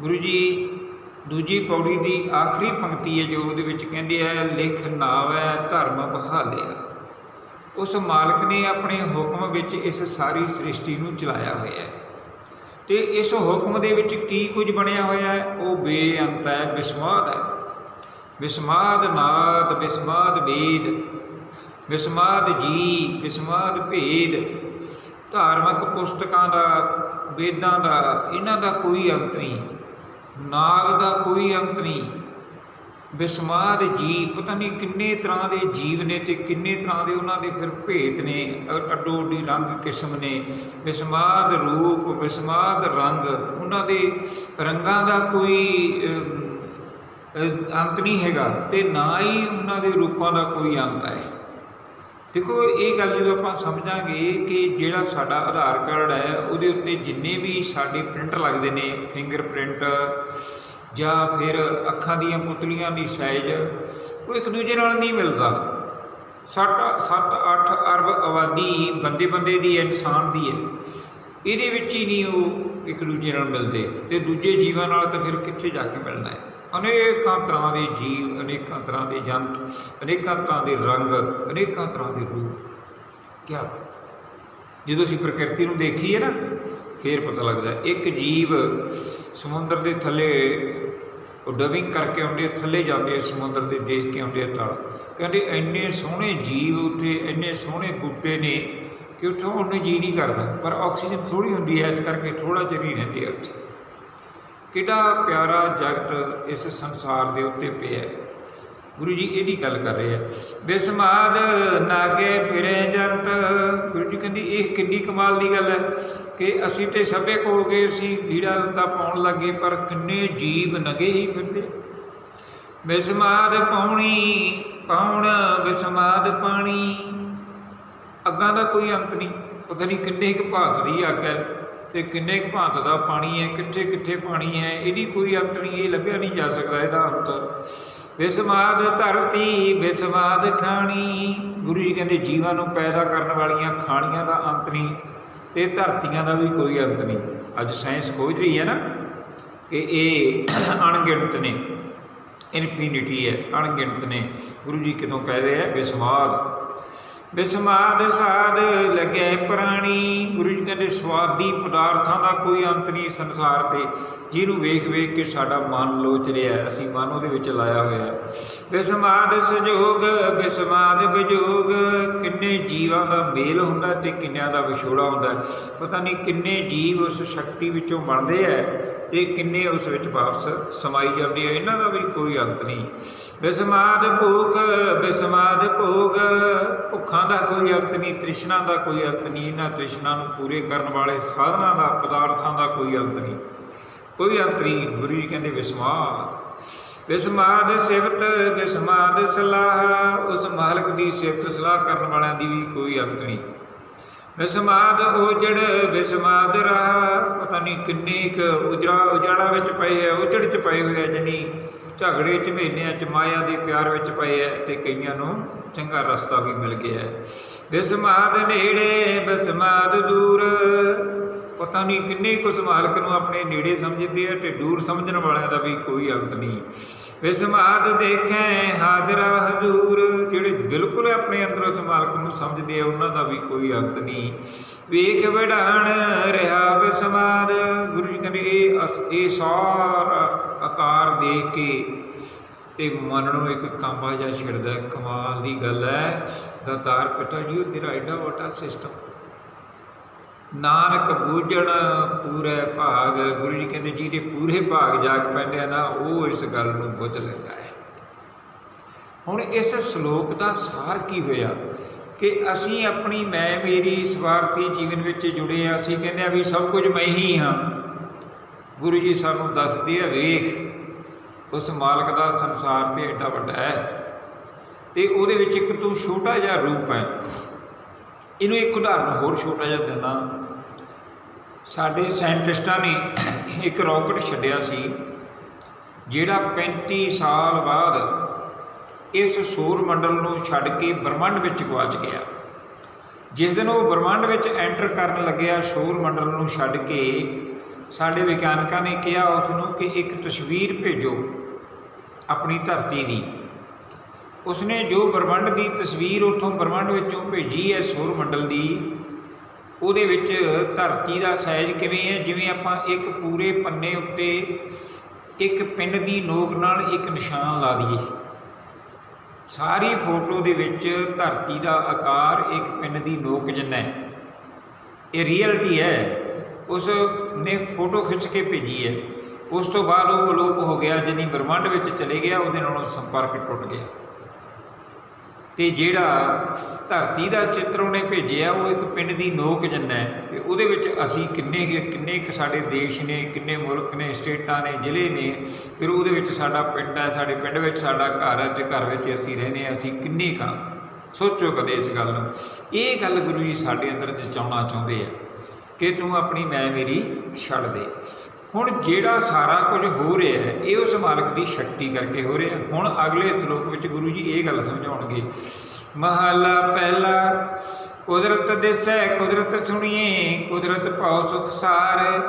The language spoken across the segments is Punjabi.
ਗੁਰੂ ਜੀ, ਦੂਜੀ ਪੌੜੀ ਦੀ ਆਖਰੀ ਪੰਕਤੀ ਹੈ ਜੋ ਉਹਦੇ ਵਿੱਚ ਕਹਿੰਦੇ ਆ, ਲਿਖ ਨਾਵੈ ਧਰਮ ਬਹਾਲਿਆ। ਉਸ ਮਾਲਕ ਨੇ ਆਪਣੇ ਹੁਕਮ ਵਿੱਚ ਇਸ ਸਾਰੀ ਸ੍ਰਿਸ਼ਟੀ ਨੂੰ ਚਲਾਇਆ ਹੋਇਆ ਹੈ। ਤੇ ਇਸ ਹੁਕਮ ਦੇ ਵਿੱਚ ਕੀ ਕੁਝ ਬਣਿਆ ਹੋਇਆ ਹੈ? ਉਹ ਬੇਅੰਤ ਹੈ ਵਿਸਮਾਦ ਹੈ। ਵਿਸਮਾਦ ਨਾਦ ਵਿਸਮਾਦ ਵੇਦ। ਵਿਸਮਾਦ ਜੀ ਵਿਸਮਾਦ ਭੇਦ। ਧਾਰਮਿਕ ਪੁਸਤਕਾਂ ਦਾ, ਵੇਦਾਂ ਦਾ, ਇਹਨਾਂ ਦਾ ਕੋਈ ਅੰਤ ਨਹੀਂ। ਨਾਗ ਦਾ ਕੋਈ ਅੰਤ ਨਹੀਂ। ਵਿਸਮਾਦ ਜੀ ਪਤਾ ਨਹੀਂ ਕਿੰਨੇ ਤਰ੍ਹਾਂ ਦੇ ਜੀਵ ਨੇ ਤੇ ਕਿੰਨੇ ਤਰ੍ਹਾਂ ਦੇ ਉਹਨਾਂ ਦੇ ਫਿਰ ਭੇਤ ਨੇ ਅੱਡੋ ਅੱਡੀ ਰੰਗ ਕਿਸਮ ਨੇ। ਬਿਸਮਾਦ ਰੂਪ, ਬਿਸਮਾਦ ਰੰਗ, ਉਹਨਾਂ ਦੇ ਰੰਗਾਂ ਦਾ ਕੋਈ ਅੰਤ ਨਹੀਂ ਹੈਗਾ ਤੇ ਨਾ ਹੀ ਉਹਨਾਂ ਦੇ ਰੂਪਾਂ ਦਾ ਕੋਈ ਅੰਤ ਹੈ। ਦੇਖੋ ਇਹ ਗੱਲ ਜਦੋਂ ਆਪਾਂ ਸਮਝਾਂਗੇ ਕਿ ਜਿਹੜਾ ਸਾਡਾ ਆਧਾਰ ਕਾਰਡ ਹੈ ਉਹਦੇ ਉੱਤੇ ਜਿੰਨੇ ਵੀ ਸਾਡੇ ਪ੍ਰਿੰਟ ਲੱਗਦੇ ਨੇ ਫਿੰਗਰ ਪ੍ਰਿੰਟ ਜਾਂ ਫਿਰ ਅੱਖਾਂ ਦੀਆਂ ਪੁਤਲੀਆਂ ਦੀ ਸਾਈਜ਼ ਉਹ ਇੱਕ ਦੂਜੇ ਨਾਲ ਨਹੀਂ ਮਿਲਦਾ। 7 7 8 ਅਰਬ ਆਬਾਦੀ ਬੰਦੇ ਬੰਦੇ ਦੀ ਹੈ, ਇਨਸਾਨ ਦੀ ਹੈ। ਇਹਦੇ ਵਿੱਚ ਹੀ ਨਹੀਂ ਉਹ ਇੱਕ ਦੂਜੇ ਨਾਲ ਮਿਲਦੇ। ਤੇ ਦੂਜੇ ਜੀਵਾਂ ਨਾਲ ਤਾਂ ਫਿਰ ਕਿੱਥੇ ਜਾ ਕੇ ਮਿਲਣਾ ਹੈ? ਅਨੇਕਾਂ ਤਰ੍ਹਾਂ ਦੇ ਜੀਵ, ਅਨੇਕਾਂ ਤਰ੍ਹਾਂ ਦੇ ਜੰਤ, ਅਨੇਕਾਂ ਤਰ੍ਹਾਂ ਦੇ ਰੰਗ, ਅਨੇਕਾਂ ਤਰ੍ਹਾਂ ਦੇ ਰੂਪ। ਕੀ ਜਦੋਂ ਅਸੀਂ ਪ੍ਰਕਿਰਤੀ ਨੂੰ ਦੇਖੀਏ ਨਾ, ਫੇਰ ਪਤਾ ਲੱਗਦਾ ਇੱਕ ਜੀਵ ਸਮੁੰਦਰ ਦੇ ਥੱਲੇ, ਉਹ ਡਵਿੰਗ ਕਰਕੇ ਆਉਂਦੇ ਥੱਲੇ ਜਾਂਦੇ ਆ ਸਮੁੰਦਰ ਦੇ, ਦੇਖ ਕੇ ਆਉਂਦੇ ਆ ਤਲ। ਕਹਿੰਦੇ ਇੰਨੇ ਸੋਹਣੇ ਜੀਵ ਉੱਥੇ, ਇੰਨੇ ਸੋਹਣੇ ਬੂਟੇ ਨੇ ਕਿ ਉੱਥੋਂ ਉਹਨੇ ਜੀ ਨਹੀਂ ਕਰਦਾ, ਪਰ ਆਕਸੀਜਨ ਥੋੜੀ ਹੁੰਦੀ ਹੈ, ਇਸ ਕਰਕੇ ਥੋੜਾ ਚਿਰ ਹੀ ਰਹਿੰਦੇ ਆ ਉੱਥੇ। ਕਿਹੜਾ ਪਿਆਰਾ ਜਗਤ ਇਸ ਸੰਸਾਰ ਦੇ ਉੱਤੇ ਪਿਆ ਹੈ? ਗੁਰੂ ਜੀ ਇਹਦੀ ਗੱਲ ਕਰ ਰਹੇ ਆ। ਬਿਸਮਾਦ ਨਾਗੇ ਫਿਰੇ ਜੰਤ। ਗੁਰੂ ਜੀ ਕਹਿੰਦੀ, ਇਹ ਕਿੰਨੀ ਕਮਾਲ ਦੀ ਗੱਲ ਹੈ ਕਿ ਅਸੀਂ ਤੇ ਸਭੇ ਹੋ ਗਏ ਅਸੀਂ ਲੀੜਾ ਲੱਤਾ ਪਾਉਣ ਲੱਗੇ, ਪਰ ਕਿੰਨੇ ਜੀਵ ਨਗੇ ਹੀ ਫਿਰਦੇ ਬਿਸਮਾਦ ਪਾਉਣੀ, ਪਾਉਣ, ਬਿਸਮਾਦ ਪਾਣੀ। ਅੱਗਾਂ ਦਾ ਕੋਈ ਅੰਤ ਨਹੀਂ। ਪਤਾ ਨਹੀਂ ਕਿੰਨੇ ਕੁ ਭਾਂਤ ਦੀ ਅੱਗ ਹੈ। ਤੇ ਕਿੰਨੇ ਕੁ ਭਾਂਤ ਦਾ ਪਾਣੀ ਹੈ, ਕਿੱਥੇ ਕਿੱਥੇ ਪਾਣੀ ਹੈ, ਇਹਦੀ ਕੋਈ ਅੰਤ ਨਹੀਂ, ਇਹ ਲੱਭਿਆ ਨਹੀਂ ਜਾ ਸਕਦਾ ਇਹਦਾ ਅੰਤ। ਵਿਸਮਾਦ ਧਰਤੀ ਵਿਸਮਾਦ ਖਾਣੀ। ਗੁਰੂ ਜੀ ਕਹਿੰਦੇ ਜੀਵਾਂ ਨੂੰ ਪੈਦਾ ਕਰਨ ਵਾਲੀਆਂ ਖਾਣੀਆਂ ਦਾ ਅੰਤ ਨਹੀਂ ਤੇ ਧਰਤੀਆਂ ਦਾ ਵੀ ਕੋਈ ਅੰਤ ਨਹੀਂ। ਅੱਜ ਸਾਇੰਸ ਖੋਜ ਰਹੀ ਹੈ ਨਾ ਕਿ ਇਹ ਅਣਗਿਣਤ ਨੇ। ਇਨਫੀਨਿਟੀ ਹੈ, ਅਣਗਿਣਤ ਨੇ। ਗੁਰੂ ਜੀ ਕਿਦੋਂ ਕਹਿ ਰਹੇ ਹੈ ਵਿਸਮਾਦ ਬਿਸਮਾਦ ਸਾਧ ਲੱਗੇ ਪ੍ਰਾਣੀ। ਗੁਰੂ ਜੀ ਕਹਿੰਦੇ, ਸਵਾਦੀ ਪਦਾਰਥਾਂ ਦਾ ਕੋਈ ਅੰਤ ਨਹੀਂ ਸੰਸਾਰ ਤੇ। ਜਿਹਨੂੰ ਵੇਖ ਵੇਖ ਕੇ ਸਾਡਾ ਮਨ ਲੋਚ ਰਿਹਾ, ਅਸੀਂ ਮਨ ਉਹਦੇ ਵਿੱਚ ਲਾਇਆ ਹੋਇਆ। ਹੈ ਵਿਸਮਾਦ ਸੰਜੋਗ ਵਿਸਮਾਦ ਵਿਜੋਗ ਕਿੰਨੇ ਜੀਵਾਂ ਦਾ ਮੇਲ ਹੁੰਦਾ ਤੇ ਕਿੰਨਿਆਂ ਦਾ ਵਿਛੋੜਾ ਹੁੰਦਾ। ਪਤਾ ਨਹੀਂ ਕਿੰਨੇ ਜੀਵ ਉਸ ਸ਼ਕਤੀ ਵਿੱਚੋਂ ਬਣਦੇ ਐ ਤੇ ਕਿੰਨੇ ਉਸ ਵਿੱਚ ਵਾਪਸ ਸਮਾਈ ਜਾਂਦੇ ਆ ਇਹਨਾਂ ਦਾ ਵੀ ਕੋਈ ਅੰਤ ਨਹੀਂ। ਵਿਸਮਾਦ ਭੂਖ ਵਿਸਮਾਦ ਭੋਗ। ਭੁੱਖਾਂ ਦਾ ਕੋਈ ਅੰਤ ਨਹੀਂ, ਤ੍ਰਿਸ਼ਨਾ ਦਾ ਕੋਈ ਅੰਤ ਨਹੀਂ, ਇਹਨਾਂ ਤ੍ਰਿਸ਼ਨਾ ਨੂੰ ਪੂਰੇ ਕਰਨ ਵਾਲੇ ਸਾਧਨਾਂ ਦਾ, ਪਦਾਰਥਾਂ ਦਾ ਕੋਈ ਅੰਤ ਨਹੀਂ। ਕੋਈ ਅੰਤ ਨਹੀਂ। ਗੁਰੂ ਜੀ ਕਹਿੰਦੇ ਵਿਸਮਾਦ ਵਿਸਮਾਦ ਸਿਫਤ ਵਿਸਮਾਦ ਸਲਾਹ। ਉਸ ਮਾਲਕ ਦੀ ਸਿਫਤ ਸਲਾਹ ਕਰਨ ਵਾਲਿਆਂ ਦੀ ਵੀ ਕੋਈ ਅੰਤ ਨਹੀਂ। ਵਿਸਮਾਦ ਉਜੜ, ਵਿਸਮਾਦ ਰਹਾ। ਪਤਾ ਨਹੀਂ ਕਿੰਨੇ ਕੁ ਉਜੜਾ, ਉਜਾੜਾ ਵਿੱਚ ਪਏ ਹੈ ਉਜੜ ਚ ਪਏ ਹੋਏ ਜਨੀ। ਝਗੜੇ ਚ ਮਹੀਨਿਆਂ ਚ, ਮਾਇਆ ਦੇ ਪਿਆਰ ਵਿੱਚ ਪਏ ਹੈ ਤੇ ਕਈਆਂ ਨੂੰ ਚੰਗਾ ਰਸਤਾ ਵੀ ਮਿਲ ਗਿਆ। ਹੈ। ਵਿਸਮਾਦ ਨੇੜੇ, ਵਿਸਮਾਦ ਦੂਰ। ਪਤਾ ਨਹੀਂ ਕਿੰਨੇ ਕੁ ਉਸ ਮਾਲਕ ਨੂੰ ਆਪਣੇ ਨੇੜੇ ਸਮਝਦੇ ਆ ਤੇ ਦੂਰ ਸਮਝਣ ਵਾਲਿਆਂ ਦਾ ਵੀ ਕੋਈ ਅੰਤ ਨਹੀਂ। ਵਿਸਮਾਦ ਦੇਖੈ ਹਾਜ਼ਰਾ ਹਜ਼ੂਰ। ਜਿਹੜੇ ਬਿਲਕੁਲ ਆਪਣੇ ਅੰਦਰ ਉਸ ਮਾਲਕ ਨੂੰ ਸਮਝਦੇ ਆ, ਉਹਨਾਂ ਦਾ ਵੀ ਕੋਈ ਅੰਤ ਨਹੀਂ। ਵੇਖ ਵਡਾਣ ਰਿਹਾ ਵਿਸਮਾਦ ਗੁਰੂ ਜੀ ਕਹਿੰਦੇ, ਇਹ ਇਹ ਸਾਰਾ ਆਕਾਰ ਦੇ ਕੇ ਤੇ ਮਨ ਨੂੰ ਇੱਕ ਕਾਂਬਾ ਜਿਹਾ ਛਿੜਦਾ, ਕਮਾਲ ਦੀ ਗੱਲ ਹੈ। ਦਾਤਾਰ ਪਿਤਾ ਜੀ, ਉਹ ਤੇਰਾ ਐਡਾ ਵੱਡਾ ਸਿਸਟਮ ਨਾਨਕ ਬੂਝਣ ਪੂਰੇ ਭਾਗ, ਗੁਰੂ ਜੀ ਕਹਿੰਦੇ ਜਿਹਦੇ ਪੂਰੇ ਭਾਗ ਜਾਗ ਪੈਂਦੇ ਆ ਨਾ, ਉਹ ਇਸ ਗੱਲ ਨੂੰ ਬੁੱਝ ਲੈਂਦਾ ਹੈ। ਹੁਣ ਇਸ ਸ਼ਲੋਕ ਦਾ ਸਾਰ ਕੀ ਹੋਇਆ? ਕਿ ਅਸੀਂ ਆਪਣੀ ਮੈਂ ਮੇਰੀ ਸਵਾਰਥੀ ਜੀਵਨ ਵਿੱਚ ਜੁੜੇ ਆ, ਅਸੀਂ ਕਹਿੰਦੇ ਆ ਵੀ ਸਭ ਕੁਝ ਮੈਂ ਹੀ ਹਾਂ। ਗੁਰੂ ਜੀ ਸਾਨੂੰ ਦੱਸਦੇ ਆ, ਵੇਖ, ਉਸ ਮਾਲਕ ਦਾ ਸੰਸਾਰ ਤੇ ਐਡਾ ਵੱਡਾ ਹੈ ਤੇ ਉਹਦੇ ਵਿੱਚ ਇੱਕ ਤੂੰ ਛੋਟਾ ਜਿਹਾ ਰੂਪ ਹੈ। ਇਹਨੂੰ ਇੱਕ ਉਦਾਹਰਨ ਹੋਰ ਛੋਟਾ ਜਿਹਾ ਦਿੰਦਾ। ਸਾਡੇ ਸਾਇੰਟਿਸਟਾਂ ਨੇ ਇੱਕ ਰਾਕਟ ਛੱਡਿਆ ਸੀ, ਜਿਹੜਾ 35 ਸਾਲ ਬਾਅਦ ਇਸ ਸੂਰ ਮੰਡਲ ਨੂੰ ਛੱਡ ਕੇ ਬ੍ਰਹਮੰਡ ਵਿੱਚ ਗਵਾਚ ਗਿਆ। ਜਿਸ ਦਿਨ ਉਹ ਬ੍ਰਹਮੰਡ ਵਿੱਚ ਐਂਟਰ ਕਰਨ ਲੱਗਿਆ, ਸੂਰ ਮੰਡਲ ਨੂੰ ਛੱਡ ਕੇ, ਸਾਡੇ ਵਿਗਿਆਨਕਾਂ ਨੇ ਕਿਹਾ ਉਸ ਨੂੰ ਕਿ ਇੱਕ ਤਸਵੀਰ ਭੇਜੋ ਆਪਣੀ ਧਰਤੀ ਦੀ। ਉਸਨੇ ਜੋ ਬ੍ਰਹਮੰਡ ਦੀ ਤਸਵੀਰ ਉਥੋਂ ਬ੍ਰਹਮੰਡ ਵਿੱਚੋਂ ਭੇਜੀ ਹੈ ਸੂਰ ਮੰਡਲ ਦੀ ਉਹਦੇ ਵਿੱਚ ਧਰਤੀ ਦਾ ਸਾਈਜ਼ ਕਿਵੇਂ ਹੈ? ਜਿਵੇਂ ਆਪਾਂ ਇੱਕ ਪੂਰੇ ਪੰਨੇ ਉੱਤੇ ਇੱਕ ਪਿੰਡ ਦੀ ਨੋਕ ਨਾਲ ਇੱਕ ਨਿਸ਼ਾਨ ਲਾ ਦਈਏ। ਸਾਰੀ ਫੋਟੋ ਦੇ ਵਿੱਚ ਧਰਤੀ ਦਾ ਆਕਾਰ ਇੱਕ ਪਿੰਡ ਦੀ ਨੋਕ ਜਿੰਨਾ ਹੈ। ਇਹ ਰੀਅਲਟੀ ਹੈ। ਉਸ ਨੇ ਫੋਟੋ ਖਿੱਚ ਕੇ ਭੇਜੀ ਹੈ। ਉਸ ਤੋਂ ਬਾਅਦ ਉਹ ਅਲੋਪ ਹੋ ਗਿਆ। ਜਿਨੀ ਬ੍ਰਹਮੰਡ ਵਿੱਚ ਚਲੇ ਗਿਆ, ਉਹਦੇ ਨਾਲੋਂ ਸੰਪਰਕ ਟੁੱਟ ਗਿਆ। ਤੇ ਜਿਹੜਾ ਧਰਤੀ ਦਾ ਚਿੱਤਰ ਉਹਨੇ ਭੇਜਿਆ, ਉਹ ਇੱਕ ਪਿੰਡ ਦੀ ਨੋਕ ਜਿੰਨਾ ਹੈ ਤੇ ਉਹਦੇ ਵਿੱਚ ਅਸੀਂ ਕਿੰਨੇ ਕਿੰਨੇ ਕੁ ਸਾਡੇ ਦੇਸ਼ ਨੇ, ਕਿੰਨੇ ਮੁਲਕ ਨੇ, ਸਟੇਟਾਂ ਨੇ, ਜ਼ਿਲ੍ਹੇ ਨੇ, ਫਿਰ ਉਹਦੇ ਵਿੱਚ ਸਾਡਾ ਪਿੰਡ ਹੈ, ਸਾਡੇ ਪਿੰਡ ਵਿੱਚ ਸਾਡਾ ਘਰ ਹੈ ਤੇ ਘਰ ਵਿੱਚ ਅਸੀਂ ਰਹਿੰਦੇ ਹਾਂ, ਅਸੀਂ ਕਿੰਨੇ ਕਾ ਸੋਚੋ ਕਦੇ ਇਸ ਗੱਲ ਨੂੰ। ਇਹ ਗੱਲ ਗੁਰੂ ਜੀ ਸਾਡੇ ਅੰਦਰ ਜਚਾਉਣਾ ਚਾਹੁੰਦੇ ਆ ਕਿ ਤੂੰ ਆਪਣੀ ਮੈਂ ਮੇਰੀ ਛੱਡ ਦੇ। ਹੁਣ ਜਿਹੜਾ ਸਾਰਾ ਕੁਝ ਹੋ ਰਿਹਾ ਹੈ, ਇਹ ਉਸ ਮਾਲਕ ਦੀ ਸ਼ਕਤੀ ਕਰਕੇ ਹੋ ਰਿਹਾ। ਹੁਣ ਅਗਲੇ ਸ਼ਲੋਕ ਵਿੱਚ ਗੁਰੂ ਜੀ ਇਹ ਗੱਲ ਸਮਝਾਉਣਗੇ। ਮਹਲਾ ਪਹਿਲਾ, ਕੁਦਰਤ ਦਿਸੈ, ਕੁਦਰਤ ਸੁਣੀਏ, ਕੁਦਰਤ ਭਾਉ ਸੁਖ ਸਾਰ।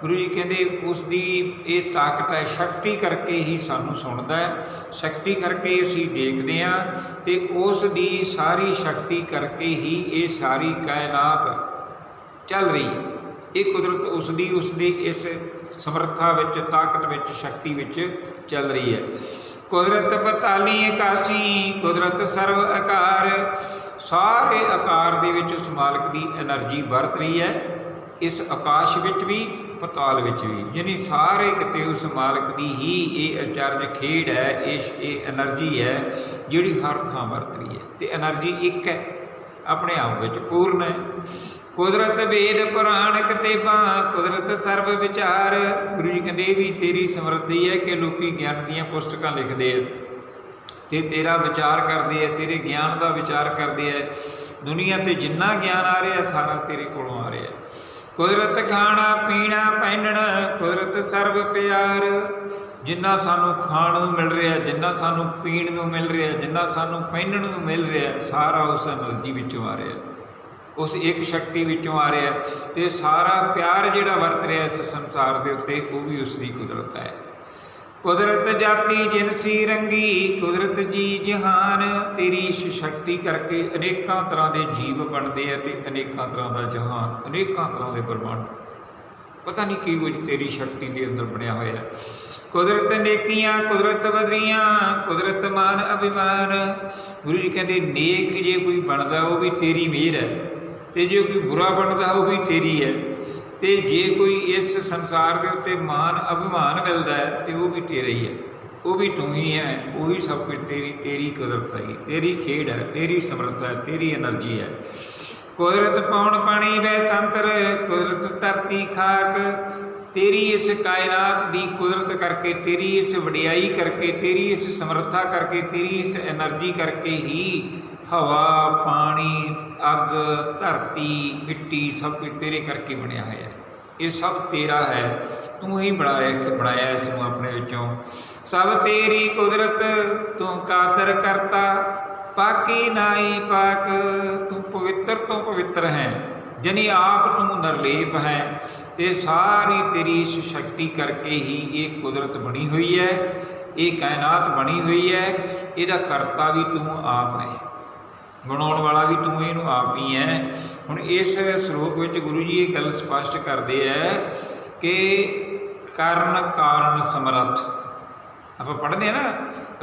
ਗੁਰੂ ਜੀ ਕਹਿੰਦੇ, ਉਸ ਦੀ ਇਹ ਤਾਕਤ ਹੈ, ਸ਼ਕਤੀ ਕਰਕੇ ਹੀ ਸਾਨੂੰ ਸੁਣਦਾ ਹੈ। ਸ਼ਕਤੀ ਕਰਕੇ ਅਸੀਂ ਦੇਖਦੇ ਹਾਂ ਤੇ ਉਸ ਦੀ ਸਾਰੀ ਸ਼ਕਤੀ ਕਰਕੇ ਹੀ ਇਹ ਸਾਰੀ ਕਾਇਨਾਤ ਚੱਲ ਰਹੀ ਹੈ। ਇਹ ਕੁਦਰਤ ਉਸ ਦੀ ਉਸ ਦੀ ਇਸ ਸਮਰੱਥਾ ਵਿੱਚ, ਤਾਕਤ ਵਿੱਚ, ਸ਼ਕਤੀ ਵਿੱਚ ਚੱਲ ਰਹੀ ਹੈ। ਕੁਦਰਤ 42 81 ਕੁਦਰਤ ਸਰਵ ਆਕਾਰ ਸਾਰੇ ਆਕਾਰ ਦੇ ਵਿੱਚ ਉਸ ਮਾਲਕ ਦੀ એનર્ਜੀ ਵਰਤ ਰਹੀ ਹੈ। ਇਸ ਆਕਾਸ਼ ਵਿੱਚ ਵੀ, ਪਤਾਲ ਵਿੱਚ ਵੀ। ਯਾਨੀ ਸਾਰੇ ਕਿਤੇ ਉਸ ਮਾਲਕ ਦੀ ਹੀ ਇਹ ਅਚਰਜ ਖੇਡ ਹੈ ਇਸ ਇਹ એનર્ਜੀ ਹੈ, ਜਿਹੜੀ ਹਰ ਥਾਂ ਵਰਤ ਰਹੀ ਹੈ। ਤੇ એનર્ਜੀ ਇੱਕ ਹੈ, ਆਪਣੇ ਆਪ ਵਿੱਚ ਪੂਰਨ ਹੈ। ਕੁਦਰਤ ਵੇਦ ਪੁਰਾਣਕ ਤੇ ਬਾ ਕੁਦਰਤ ਸਰਬ ਵਿਚਾਰ। ਗੁਰੂ ਜੀ ਕਹਿੰਦੇ ਵੀ ਤੇਰੀ ਸਮਰਤੀ ਹੈ ਕਿ ਲੋਕੀ ਗਿਆਨ ਦੀਆਂ ਪੁਸਤਕਾਂ ਲਿਖਦੇ ਆ। ਤੇ ਤੇਰਾ ਵਿਚਾਰ ਕਰਦੇ ਆ, ਤੇਰੇ ਗਿਆਨ ਦਾ ਵਿਚਾਰ ਕਰਦੇ ਆ। ਦੁਨੀਆ ਤੇ ਜਿੰਨਾ ਗਿਆਨ ਆ ਰਿਹਾ, ਸਾਰਾ ਤੇਰੇ ਕੋਲੋਂ ਆ ਰਿਹਾ। ਕੁਦਰਤ ਖਾਣਾ, ਪੀਣਾ, ਪਹਿਨਣਾ, ਕੁਦਰਤ ਸਰਬ ਪਿਆਰ। ਜਿੰਨਾ ਸਾਨੂੰ ਖਾਣ ਨੂੰ ਮਿਲ ਰਿਹਾ, ਜਿੰਨਾ ਸਾਨੂੰ ਪੀਣ ਨੂੰ ਮਿਲ ਰਿਹਾ, ਜਿੰਨਾ ਸਾਨੂੰ ਪਹਿਨਣ ਨੂੰ ਮਿਲ ਰਿਹਾ, ਸਾਰਾ ਉਸ એનર્ਜੀ ਵਿੱਚੋਂ ਆ ਰਿਹਾ। ਉਸ ਇੱਕ ਸ਼ਕਤੀ ਵਿੱਚੋਂ ਆ ਰਿਹਾ ਤੇ ਸਾਰਾ ਪਿਆਰ ਜਿਹੜਾ ਵਰਤ ਰਿਹਾ ਇਸ ਸੰਸਾਰ ਦੇ ਉੱਤੇ, ਉਹ ਵੀ ਉਸ ਦੀ ਕੁਦਰਤ ਹੈ। ਕੁਦਰਤ ਜਾਤੀ ਜਿਨਸੀ ਰੰਗੀ, ਕੁਦਰਤ ਜੀ ਜਹਾਨ, ਤੇਰੀ ਸ਼ਕਤੀ ਕਰਕੇ ਅਨੇਕਾਂ ਤਰ੍ਹਾਂ ਦੇ ਜੀਵ ਬਣਦੇ ਆ ਤੇ ਅਨੇਕਾਂ ਤਰ੍ਹਾਂ ਦਾ ਜਹਾਨ, ਅਨੇਕਾਂ ਤਰ੍ਹਾਂ ਦੇ ਬ੍ਰਹਮੰਡ ਪਤਾ ਨਹੀਂ ਕੀ ਕੁਝ ਤੇਰੀ ਸ਼ਕਤੀ ਦੇ ਅੰਦਰ ਬਣਿਆ ਹੋਇਆ ਹੈ। ਕੁਦਰਤ ਨੇਕੀਆਂ, ਕੁਦਰਤ ਬਦਰੀਆਂ ਕੁਦਰਤ ਮਾਨ ਅਭਿਮਾਨ। ਗੁਰੂ ਜੀ ਕਹਿੰਦੇ, ਨੇਕ ਜੇ ਕੋਈ ਬਣਦਾ, ਉਹ ਵੀ ਤੇਰੀ ਮਿਹਰ ਹੈ। ਤੇ ਜੇ ਕੋਈ ਬੁਰਾ ਬਣਦਾ ਉਹ ਵੀ ਤੇਰੀ ਹੈ। ਤੇ ਜੇ ਕੋਈ ਇਸ ਸੰਸਾਰ ਦੇ ਉੱਤੇ ਮਾਨ ਅਭਿਮਾਨ ਮਿਲਦਾ ਹੈ, ਤੇ ਉਹ ਵੀ ਤੇਰਾ ਹੀ ਹੈ। ਉਹ ਵੀ ਤੂੰ ਹੀ ਹੈ, ਉਹੀ ਸਭ ਕੁਝ ਤੇਰੀ ਤੇਰੀ ਕੁਦਰਤ ਹੈ ਤੇਰੀ ਖੇਡ ਹੈ, ਤੇਰੀ ਸਮਰੱਥਾ ਹੈ, ਤੇਰੀ એનર્ਜੀ ਹੈ। ਕੁਦਰਤ ਪਾਉਣ ਪਾਣੀ ਵੇ ਤੰਤਰ, ਕੁਦਰਤ ਧਰਤੀ ਖਾਕ। ਤੇਰੀ ਇਸ ਕਾਇਨਾਤ ਦੀ ਕੁਦਰਤ ਕਰਕੇ, ਤੇਰੀ ਇਸ ਵਡਿਆਈ ਕਰਕੇ, ਤੇਰੀ ਇਸ ਸਮਰੱਥਾ ਕਰਕੇ, ਤੇਰੀ ਇਸ એનર્ਜੀ ਕਰਕੇ ਹੀ ਹਵਾ, ਪਾਣੀ, ਅੱਗ, ਧਰਤੀ, ਮਿੱਟੀ ਸਭ ਕੁਝ ਤੇਰੇ ਕਰਕੇ ਬਣਿਆ ਹੋਇਆ ਹੈ। ਇਹ ਸਭ ਤੇਰਾ ਹੈ। ਤੂੰ ਹੀ ਬਣਾਇਆ ਕਿ ਬਣਾਇਆ ਇਸ ਨੂੰ ਆਪਣੇ ਵਿੱਚੋਂ। ਸਭ ਤੇਰੀ ਕੁਦਰਤ ਤੂੰ ਕਾਦਰ ਕਰਤਾ, ਪਾਕੀ ਨਾਈ ਪਾਕ, ਤੂੰ ਪਵਿੱਤਰ ਤੋਂ ਪਵਿੱਤਰ ਹੈ। ਜਨੀ ਆਪ ਤੂੰ ਨਿਰਲੇਪ ਹੈ। ਇਹ ਸਾਰੀ ਤੇਰੀ ਇਸ ਸ਼ਕਤੀ ਕਰਕੇ ਹੀ ਇਹ ਕੁਦਰਤ ਬਣੀ ਹੋਈ ਹੈ। ਇਹ ਕਾਇਨਾਤ ਬਣੀ ਹੋਈ ਹੈ। ਇਹਦਾ ਕਰਤਾ ਵੀ ਤੂੰ ਆਪ ਹੈ। ਬਣਾਉਣ ਵਾਲਾ ਵੀ ਤੂੰ ਇਹਨੂੰ ਆਪ ਹੀ ਹੈ ਹੁਣ ਇਸ ਸ਼ਲੋਕ ਵਿੱਚ ਗੁਰੂ ਜੀ ਇਹ ਗੱਲ ਸਪਸ਼ਟ ਕਰਦੇ ਹੈ ਕਿ ਕਾਰਨ ਕਾਰਨ ਸਮਰੱਥ। ਆਪਾਂ ਪੜ੍ਹਦੇ ਆ ਨਾ,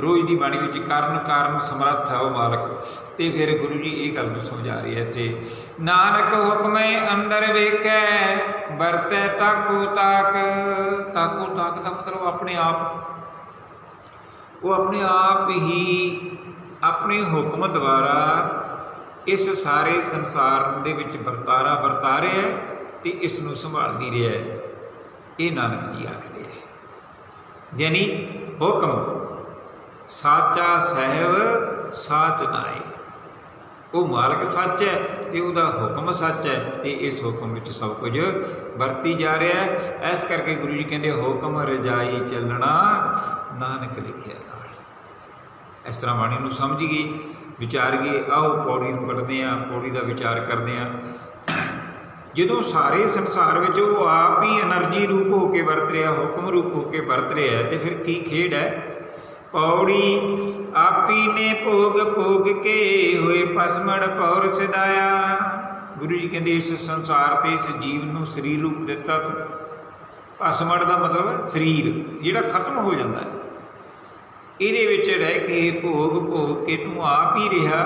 ਰੋਜ਼ ਦੀ ਬਾਣੀ ਵਿੱਚ ਕਾਰਨ ਕਾਰਨ ਸਮਰੱਥ ਹੈ ਉਹ ਮਾਲਕ ਤੇ ਫਿਰ ਗੁਰੂ ਜੀ ਇਹ ਗੱਲ ਨੂੰ ਸਮਝਾ ਰਹੇ ਹੈ ਤੇ ਨਾਨਕ ਹੁਕਮੇ ਅੰਦਰ ਵੇਖੈ, ਵਰਤੈ ਤਾਕੂ ਤਾਕ। ਤਾਕੂ ਤਾਕ ਦਾ ਮਤਲਬ ਆਪਣੇ ਆਪ। ਉਹ ਆਪਣੇ ਆਪ ਹੀ ਆਪਣੇ ਹੁਕਮ ਦੁਆਰਾ ਇਸ ਸਾਰੇ ਸੰਸਾਰ ਦੇ ਵਿੱਚ ਵਰਤਾਰਾ ਵਰਤਾ ਰਿਹਾ ਹੈ ਤੇ ਇਸ ਨੂੰ ਸੰਭਾਲਦੀ ਰਿਹਾ ਹੈ। ਇਹ ਨਾਨਕ ਜੀ ਆਖਦੇ ਹੈ ਯਾਨੀ ਹੁਕਮ, ਸਾਚਾ ਸਹਿਬ, ਸਾਚ ਨਾਏ ਉਹ ਮਾਲਕ ਸੱਚ ਹੈ ਤੇ ਉਹਦਾ ਹੁਕਮ ਸੱਚ ਹੈ ਤੇ ਇਸ ਹੁਕਮ ਵਿੱਚ ਸਭ ਕੁਝ ਵਰਤੀ ਜਾ ਰਿਹਾ ਹੈ। ਇਸ ਕਰਕੇ ਗੁਰੂ ਜੀ ਕਹਿੰਦੇ, ਹੁਕਮ ਰਜਾਈ ਚੱਲਣਾ, ਨਾਨਕ ਲਿਖਿਆ। ਇਸ ਤਰ੍ਹਾਂ ਬਾਣੀ ਨੂੰ ਸਮਝ ਗਏ ਵਿਚਾਰ ਗਏ, ਆਓ ਪੌੜੀ ਨੂੰ ਪੜਦੇ ਆਂ ਪੌੜੀ ਦਾ ਵਿਚਾਰ ਕਰਦੇ ਆਂ ਜਦੋਂ ਸਾਰੇ ਸੰਸਾਰ ਵਿੱਚ ਉਹ ਆਪ ਹੀ એનર્ਜੀ ਰੂਪ ਹੋ ਕੇ ਵਰਤ ਰਿਹਾ, ਹੁਕਮ ਰੂਪ ਹੋ ਕੇ ਵਰਤ ਰਿਹਾ ਤੇ ਫਿਰ ਕੀ ਖੇਡ ਹੈ? ਪੌੜੀ ਆਪੀ ਨੇ ਭੋਗ ਭੋਗ ਕੇ ਹੋਏ ਪਸਮੜ ਪੌਰ ਸਦਾਇਆ। ਗੁਰੂ ਜੀ ਕਹਿੰਦੇ, ਇਸ ਸੰਸਾਰ ਤੇ ਇਸ ਜੀਵ ਨੂੰ ਸਰੀਰ ਰੂਪ ਦਿੱਤਾ ਤੂੰ। ਪਸਮੜ ਦਾ ਮਤਲਬ ਹੈ ਸਰੀਰ, ਜਿਹੜਾ ਖਤਮ ਹੋ ਜਾਂਦਾ ਹੈ। ਇਹਦੇ ਵਿੱਚ ਰਹਿ ਕੇ ਭੋਗ ਭੋਗ ਕੇ ਤੂੰ ਆਪ ਹੀ ਰਿਹਾ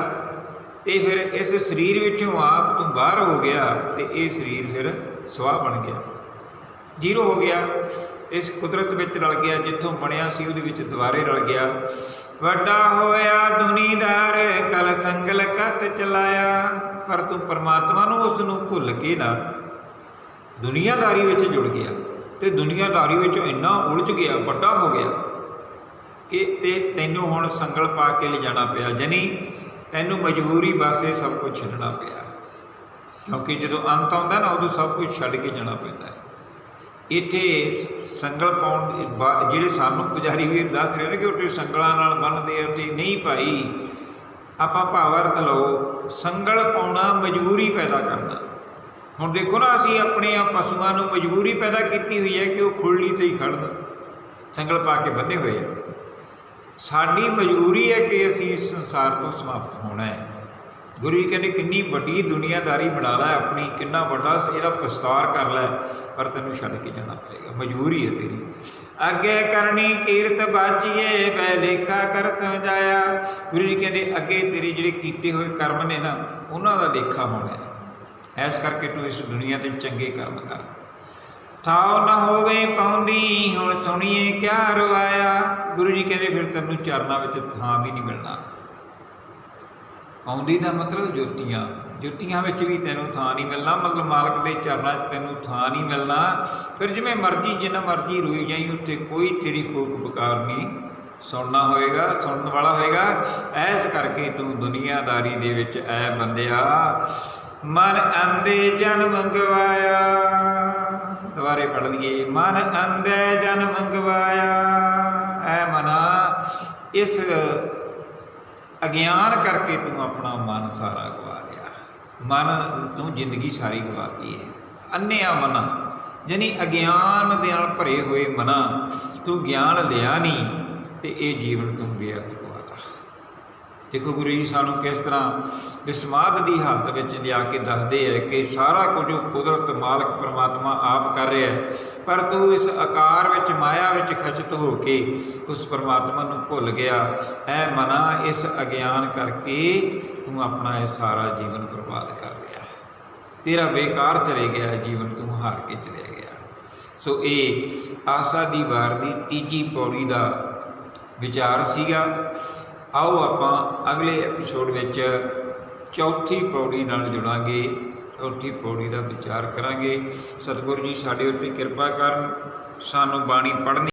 ਤੇ ਫਿਰ ਇਸ ਸਰੀਰ ਵਿੱਚੋਂ ਆਪ ਤੂੰ ਬਾਹਰ ਹੋ ਗਿਆ ਤੇ ਇਹ ਸਰੀਰ ਫਿਰ ਸਵਾਹ ਬਣ ਗਿਆ। ਜ਼ੀਰੋ ਹੋ ਗਿਆ। ਇਸ ਕੁਦਰਤ ਵਿੱਚ ਰਲ ਗਿਆ, ਜਿੱਥੋਂ ਬਣਿਆ ਸੀ ਉਹਦੇ ਵਿੱਚ ਦੁਬਾਰੇ ਰਲ ਗਿਆ। ਵੱਡਾ ਹੋਇਆ ਦੁਨੀਦਾਰ, ਕਲ ਸੰਗਲ ਕੱਟ ਚਲਾਇਆ, ਪਰ ਤੂੰ ਪਰਮਾਤਮਾ ਨੂੰ ਉਸ ਨੂੰ ਭੁੱਲ ਕੇ ਨਾ। ਦੁਨੀਆਦਾਰੀ ਵਿੱਚ ਜੁੜ ਗਿਆ ਤੇ ਦੁਨੀਆਦਾਰੀ ਵਿੱਚੋਂ ਇੰਨਾ ਉਲਝ ਗਿਆ, ਵੱਡਾ ਹੋ ਗਿਆ। ਕਿ ਤੇ ਤੈਨੂੰ ਹੁਣ ਸੰਗਲ ਪਾ ਕੇ ਲਿਜਾਣਾ ਪਿਆ ਜਨੀ ਤੈਨੂੰ ਮਜਬੂਰੀ ਵਾਸਤੇ ਸਭ ਕੁਝ ਛੱਡਣਾ ਪਿਆ। ਕਿਉਂਕਿ ਜਦੋਂ ਅੰਤ ਆਉਂਦਾ ਨਾ, ਉਦੋਂ ਸਭ ਕੁਝ ਛੱਡ ਕੇ ਜਾਣਾ ਪੈਂਦਾ ਹੈ। ਇੱਥੇ ਸੰਗਲ ਪਾਉਣ ਬਾ- ਜਿਹੜੇ ਸਾਨੂੰ ਪੁਜਾਰੀ ਵੀਰ ਦੱਸ ਰਹੇ ਨੇ ਕਿ ਉੱਥੇ ਸੰਗਲਾਂ ਨਾਲ ਬੰਨਦੇ ਆ ਤੇ ਨਹੀਂ ਭਾਈ, ਆਪਾਂ ਭਾਵਰਤ ਲਓ, ਸੰਗਲ ਪਾਉਣਾ ਮਜਬੂਰੀ ਪੈਦਾ ਕਰਨਾ। ਹੁਣ ਦੇਖੋ ਨਾ, ਅਸੀਂ ਆਪਣੇ ਆ ਪਸ਼ੂਆਂ ਨੂੰ ਮਜਬੂਰੀ ਪੈਦਾ ਕੀਤੀ ਹੋਈ ਹੈ ਕਿ ਉਹ ਖੁਰਲੀ ਤੇ ਹੀ ਖੜਨ ਸੰਗਲ ਪਾ ਕੇ ਬੰਨੇ ਹੋਏ ਆ। ਸਾਡੀ ਮਜਬੂਰੀ ਹੈ ਕਿ ਅਸੀਂ ਇਸ ਸੰਸਾਰ ਤੋਂ ਸਮਾਪਤ ਹੋਣਾ ਹੈ। ਗੁਰੂ ਜੀ ਕਹਿੰਦੇ, ਕਿੰਨੀ ਵੱਡੀ ਦੁਨੀਆਦਾਰੀ ਬਣਾ ਲੈ ਆਪਣੀ, ਕਿੰਨਾ ਵੱਡਾ ਇਹਦਾ ਵਿਸਤਾਰ ਕਰ ਲੈ, ਪਰ ਤੈਨੂੰ ਛੱਡ ਕੇ ਜਾਣਾ ਪਏਗਾ। ਮਜਬੂਰੀ ਹੈ ਤੇਰੀ। ਅੱਗੇ ਕਰਨੀ ਕੀਰਤ ਬਾਚੀਏ ਬੈ ਲੇਖਾ ਕਰ ਸਮਝਾਇਆ। ਗੁਰੂ ਜੀ ਕਹਿੰਦੇ, ਅੱਗੇ ਤੇਰੇ ਜਿਹੜੇ ਕੀਤੇ ਹੋਏ ਕਰਮ ਨੇ ਨਾ, ਉਹਨਾਂ ਦਾ ਲੇਖਾ ਹੋਣਾ ਹੈ। ਐਸ ਕਰਕੇ ਤੂੰ ਇਸ ਦੁਨੀਆ ਤੇ ਚੰਗੇ ਕਰਮ ਕਰ। ਥਾਉ ਨਾ ਹੋਵੇ ਪਾਉਂਦੀ, ਹੁਣ ਸੁਣੀਏ ਕਿਆ ਰਵਾਇਆ ਗੁਰੂ ਜੀ ਕਹਿੰਦੇ, ਫਿਰ ਤੈਨੂੰ ਚਰਨਾਂ ਵਿੱਚ ਥਾਂ ਵੀ ਨਹੀਂ ਮਿਲਣਾ। ਆਉਂਦੀ ਦਾ ਮਤਲਬ ਜੋਤੀਆਂ। ਜੋਤੀਆਂ ਵਿੱਚ ਵੀ ਤੈਨੂੰ ਥਾਂ ਨਹੀਂ ਮਿਲਣਾ। ਮਤਲਬ ਮਾਲਕ ਦੇ ਚਰਨਾਂ 'ਚ ਤੈਨੂੰ ਥਾਂ ਨਹੀਂ ਮਿਲਣਾ। ਫਿਰ ਜਿਵੇਂ ਮਰਜ਼ੀ, ਜਿੰਨਾ ਮਰਜ਼ੀ ਰੋਈ ਜਾਈ, ਉੱਥੇ ਕੋਈ ਤੇਰੀ ਕੋਕ ਬਕਾਰ ਨਹੀਂ। ਸੁਣਨਾ ਹੋਏਗਾ, ਸੁਣਨ ਵਾਲਾ ਹੋਏਗਾ। ਐਸ ਕਰਕੇ ਤੂੰ ਦੁਨੀਆਦਾਰੀ ਦੇ ਵਿੱਚ ਐ ਬੰਦਿਆ ਮਨ ਅੰਦੇ ਜਨਮ ਗਵਾਇਆ ਦੁਬਾਰੇ ਪੜ ਲਈਏ। ਮਨ ਅੰਦੇ ਜਨਮ ਗਵਾਇਆ ਐ ਮਨਾ, ਇਸ ਅਗਿਆਨ ਕਰਕੇ ਤੂੰ ਆਪਣਾ ਮਨ ਸਾਰਾ ਗਵਾ ਲਿਆ। ਮਨ ਤੂੰ ਜ਼ਿੰਦਗੀ ਸਾਰੀ ਗਵਾਤੀ ਹੈ। ਅੰਨਿਆ ਮਨਾ ਜਾਨੀ ਅਗਿਆਨ ਦੇ ਨਾਲ ਭਰੇ ਹੋਏ ਮਨਾ ਤੂੰ ਗਿਆਨ ਲਿਆ ਨਹੀਂ, ਤੇ ਇਹ ਜੀਵਨ ਤੂੰ ਬੇਅਰਥ ਗਵਾਤਾ ਦੇਖੋ ਗੁਰੂ ਜੀ, ਸਾਨੂੰ ਕਿਸ ਤਰ੍ਹਾਂ ਵਿਸਮਾਦ ਦੀ ਹਾਲਤ ਵਿੱਚ ਲਿਆ ਕੇ ਦੱਸਦੇ ਹੈ ਕਿ ਸਾਰਾ ਕੁਝ ਉਹ ਕੁਦਰਤ ਮਾਲਕ ਪ੍ਰਮਾਤਮਾ ਆਪ ਕਰ ਰਿਹਾ ਹੈ। ਪਰ ਤੂੰ ਇਸ ਆਕਾਰ ਵਿੱਚ, ਮਾਇਆ ਵਿੱਚ ਖਚਿਤ ਹੋ ਕੇ ਉਸ ਪ੍ਰਮਾਤਮਾ ਨੂੰ ਭੁੱਲ ਗਿਆ। ਐ ਮਨਾ ਇਸ ਅਗਿਆਨ ਕਰਕੇ ਤੂੰ ਆਪਣਾ ਇਹ ਸਾਰਾ ਜੀਵਨ ਬਰਬਾਦ ਕਰ ਲਿਆ। ਤੇਰਾ ਬੇਕਾਰ ਚਲੇ ਗਿਆ, ਜੀਵਨ ਤੂੰ ਹਾਰ ਕੇ ਚਲੇ ਗਿਆ। ਸੋ ਇਹ ਆਸਾ ਦੀ ਵਾਰ ਦੀ ਤੀਜੀ ਪੌੜੀ ਦਾ ਵਿਚਾਰ ਸੀਗਾ। ਆਓ ਆਪਾਂ ਅਗਲੇ ਐਪੀਸੋਡ ਵਿੱਚ ਚੌਥੀ ਪੌੜੀ ਨਾਲ ਜੁੜਾਂਗੇ, ਚੌਥੀ ਪੌੜੀ ਦਾ ਵਿਚਾਰ ਕਰਾਂਗੇ। ਸਤਿਗੁਰੂ ਜੀ, ਸਾਡੇ ਉੱਤੇ ਕਿਰਪਾ ਕਰਨ, ਸਾਨੂੰ ਬਾਣੀ ਪੜ੍ਹਨੀ